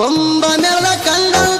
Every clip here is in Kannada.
ಕೊಂಬನೆಳ ಕಂಡ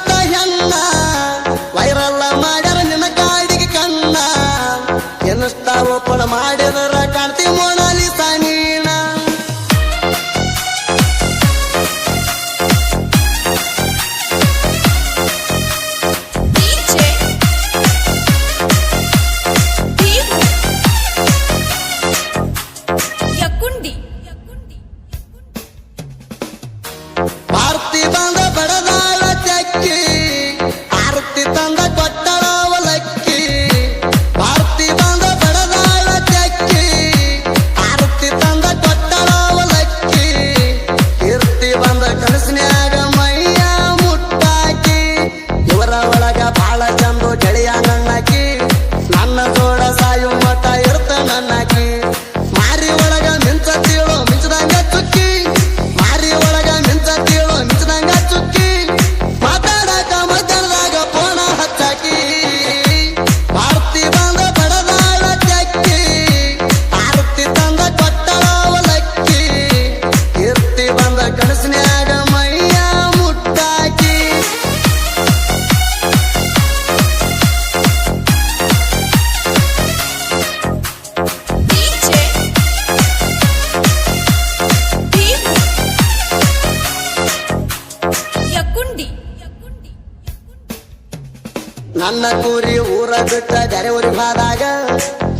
ನನ್ನ ಕೂರಿ ಊರ ಬಿಟ್ಟ ಬೇರೆ ಊರಿಗೆ ಬಾದಾಗ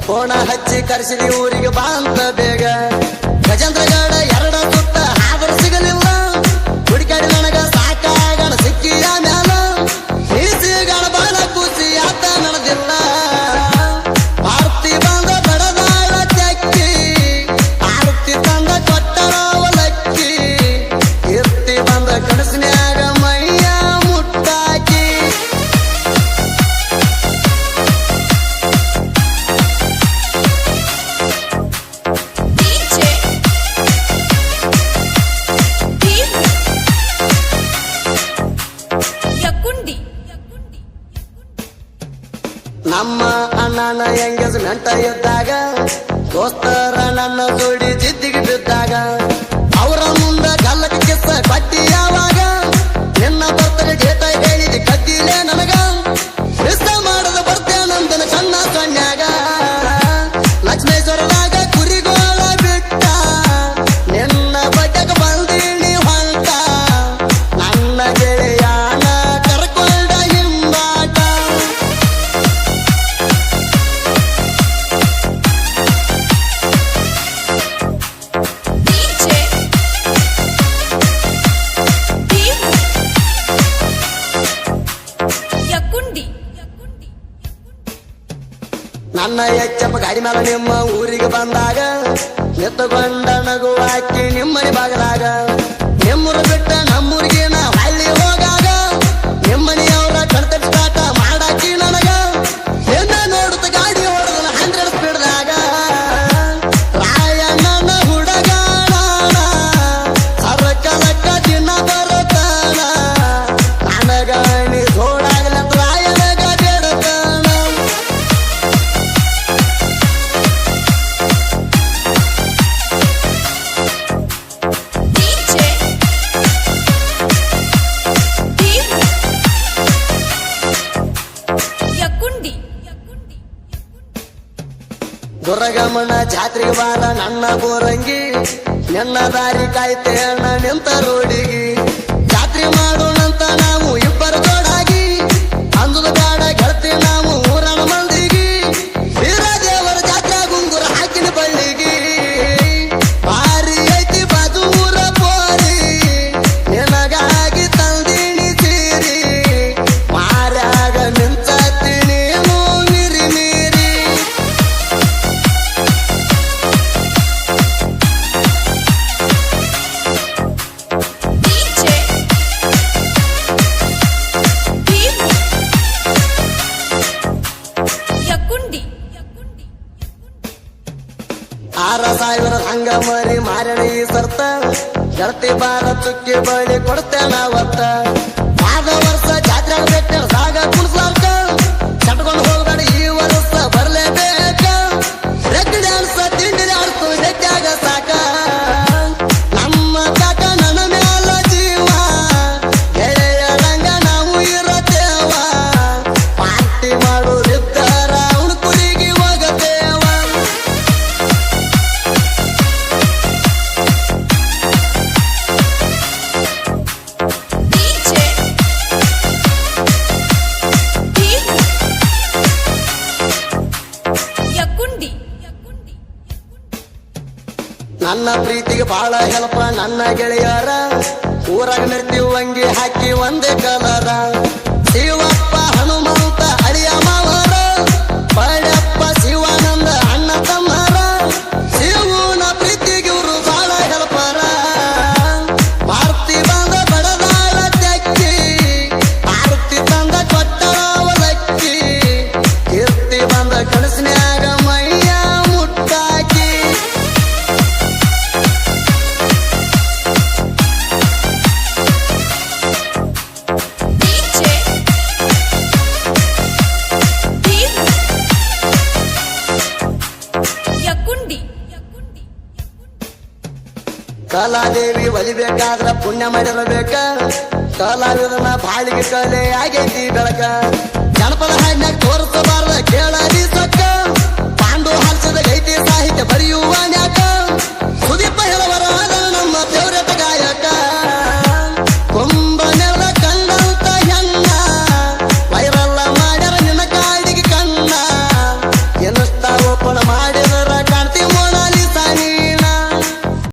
ಕೋಣ ಹಚ್ಚಿ ಕರೆಸಿ ಊರಿಗೆ ಬಾ ಅಂತ ಬೇಗ. ನಮ್ಮ ಅಣ್ಣನ ಎಂಗೇಜ್ಮೆಂಟ್ ಇದ್ದಾಗ, ದೋಸ್ತರ ನನ್ನ ಜೋಡಿ ಜಿದ್ದಿಗೆ ಬಿದ್ದಾಗ, ಅವರ ಮುಂದೆ ಕಲ್ಲಕ್ಕೆ ಕಿಸ್ಸ ಪಟ್ಟಿ ಯಾವಾಗ ನನ್ನ ಎಚ್ಚಪ್ಪ ಗಾಡಿ ಮೇಲೆ ನಿಮ್ಮ ಊರಿಗೆ ಬಂದಾಗ ಎತ್ತುಕೊಂಡನಗು ಗಮನ ಜಾತ್ರೆಗೆ ಬಾಲ ನನ್ನ ಬೋರಂಗಿ. ನನ್ನ ದಾರಿ ಕಾಯ್ತೆ ಅಣ್ಣ ನಿಂತ ರೋಡಿಗೆ ಕುಂಡಿ ಆರ ಸಾವಿರ ಹಂಗ ಮರಿ ಮಾರಣ ಸರ್ತ ಹೆಳತಿ ಬಾರ ಚುಕ್ಕಿ ಬಳಿ ಕೊಡ್ತೇನ ಅವತ್ತ ನನ್ನ ಪ್ರೀತಿಗೆ ಬಾಳ ಹೆಲ್ಪ ನನ್ನ ಗೆಳೆಯರ. ಊರಾಗ ಮೆರ್ತೀವಿ ಹಾಕಿ ಒಂದೇ ಕಲರ ಶಿವಪ್ಪ ಹನುಮಂತ ಕಲಾದೇವಿ ಒಲಿಬೇಕಾದ್ರ ಪುಣ್ಯ ಮಾಡಿರಬೇಕ. ಕಲಾವಿದನ ಬಾಳಿಗೆ ಕಲೆ ಆಗೈತಿ ಬೆಳಕ.